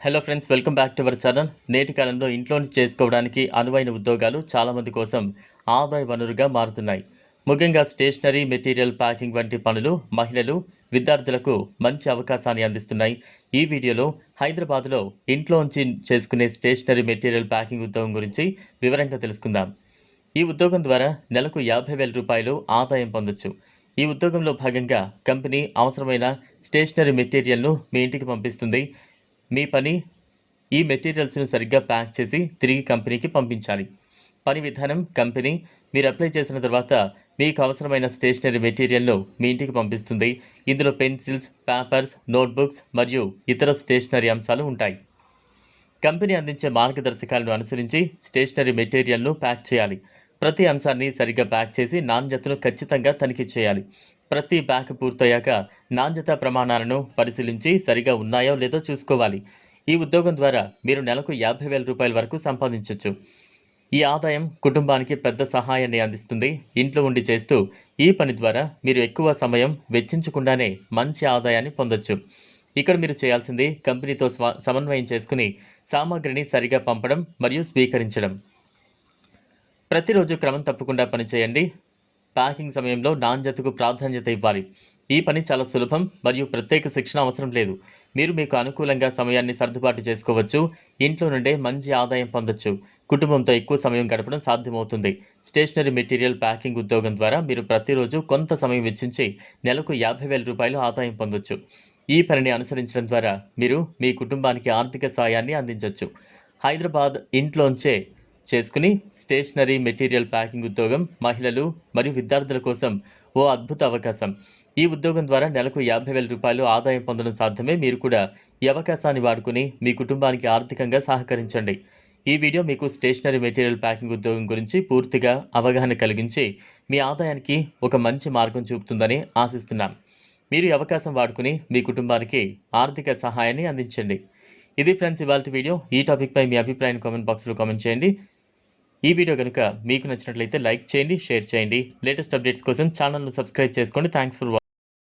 Hello friends welcome back to our channel నేటి కాలంలో ఇంట్లోని చేసుకోవడానికి అనువైన ఉద్యోగాలు చాలామంది కోసం ఆదాయ వనరుగా మారుతున్నాయి. ముఖ్యంగా స్టేషనరీ మెటీరియల్ ప్యాకింగ్ వంటి పనులు మహిళలు విద్యార్థులకు మంచి అవకాశాన్ని అందిస్తున్నాయి. ఈ వీడియోలో హైదరాబాద్లో ఇంట్లోంచి చేసుకునే స్టేషనరీ మెటీరియల్ ప్యాకింగ్ ఉద్యోగం గురించి వివరంగా తెలుసుకుందాం. ఈ ఉద్యోగం ద్వారా నెలకు యాభై వేల రూపాయలు ఆదాయం పొందొచ్చు. ఈ ఉద్యోగంలో భాగంగా కంపెనీ అవసరమైన స్టేషనరీ మెటీరియల్ను మీ ఇంటికి పంపిస్తుంది. మీ పని ఈ మెటీరియల్స్ను సరిగ్గా ప్యాక్ చేసి తిరిగి కంపెనీకి పంపించాలి. పని విధానం కంపెనీ మీరు అప్లై చేసిన తర్వాత మీకు అవసరమైన స్టేషనరీ మెటీరియల్ను మీ ఇంటికి పంపిస్తుంది. ఇందులో పెన్సిల్స్ పేపర్స్ నోట్బుక్స్ మరియు ఇతర స్టేషనరీ అంశాలు ఉంటాయి. కంపెనీ అందించే మార్గదర్శకాలను అనుసరించి స్టేషనరీ మెటీరియల్ను ప్యాక్ చేయాలి. ప్రతి అంశాన్ని సరిగ్గా ప్యాక్ చేసి నాణ్యతను ఖచ్చితంగా తనిఖీ చేయాలి. ప్రతి ప్యాక్ పూర్తయ్యాక నాణ్యత ప్రమాణాలను పరిశీలించి సరిగా ఉన్నాయో లేదో చూసుకోవాలి. ఈ ఉద్యోగం ద్వారా మీరు నెలకు యాభై వేల రూపాయల వరకు సంపాదించవచ్చు ఈ ఆదాయం కుటుంబానికి పెద్ద సహాయాన్ని అందిస్తుంది. ఇంట్లో ఉండి చేస్తూ ఈ పని ద్వారా మీరు ఎక్కువ సమయం వెచ్చించకుండానే మంచి ఆదాయాన్ని పొందొచ్చు. ఇక్కడ మీరు చేయాల్సింది కంపెనీతో స్వ సమన్వయం చేసుకుని సామాగ్రిని సరిగా పంపడం మరియు స్వీకరించడం. ప్రతిరోజు క్రమం తప్పకుండా పనిచేయండి. ప్యాకింగ్ సమయంలో నాణ్యతకు ప్రాధాన్యత ఇవ్వాలి. ఈ పని చాలా సులభం మరియు ప్రత్యేక శిక్షణ అవసరం లేదు. మీరు మీకు అనుకూలంగా సమయాన్ని సర్దుబాటు చేసుకోవచ్చు. ఇంట్లో నుండే మంచి ఆదాయం పొందొచ్చు. కుటుంబంతో ఎక్కువ సమయం గడపడం సాధ్యమవుతుంది. స్టేషనరీ మెటీరియల్ ప్యాకింగ్ ఉద్యోగం ద్వారా మీరు ప్రతిరోజు కొంత సమయం వెచ్చించి నెలకు యాభై వేల రూపాయలు ఆదాయం పొందొచ్చు. ఈ పనిని అనుసరించడం ద్వారా మీరు మీ కుటుంబానికి ఆర్థిక సాయాన్ని అందించవచ్చు హైదరాబాద్ ఇంట్లోంచే చేసుకుని స్టేషనరీ మెటీరియల్ ప్యాకింగ్ ఉద్యోగం మహిళలు మరియు విద్యార్థుల కోసం ఓ అద్భుత అవకాశం. ఈ ఉద్యోగం ద్వారా నెలకు యాభై వేల రూపాయలు ఆదాయం పొందడం సాధ్యమే. మీరు కూడా ఈ అవకాశాన్ని వాడుకుని మీ కుటుంబానికి ఆర్థికంగా సహకరించండి. ఈ వీడియో మీకు స్టేషనరీ మెటీరియల్ ప్యాకింగ్ ఉద్యోగం గురించి పూర్తిగా అవగాహన కలిగించి మీ ఆదాయానికి ఒక మంచి మార్గం చూపుతుందని ఆశిస్తున్నాం. మీరు ఈ అవకాశం వాడుకుని మీ కుటుంబానికి ఆర్థిక సహాయాన్ని అందించండి. ఇది ఫ్రెండ్స్ ఇవాళ వీడియో. ఈ టాపిక్పై మీ అభిప్రాయాన్ని కామెంట్ బాక్స్లో కామెంట్ చేయండి. ఈ వీడియో కనుక మీకు నచ్చినట్లయితే లైక్ చేయండి షేర్ చేయండి. లేటెస్ట్ అప్డేట్స్ కోసం ఛానల్ను సబ్స్క్రైబ్ చేసుకోండి. Thanks for watching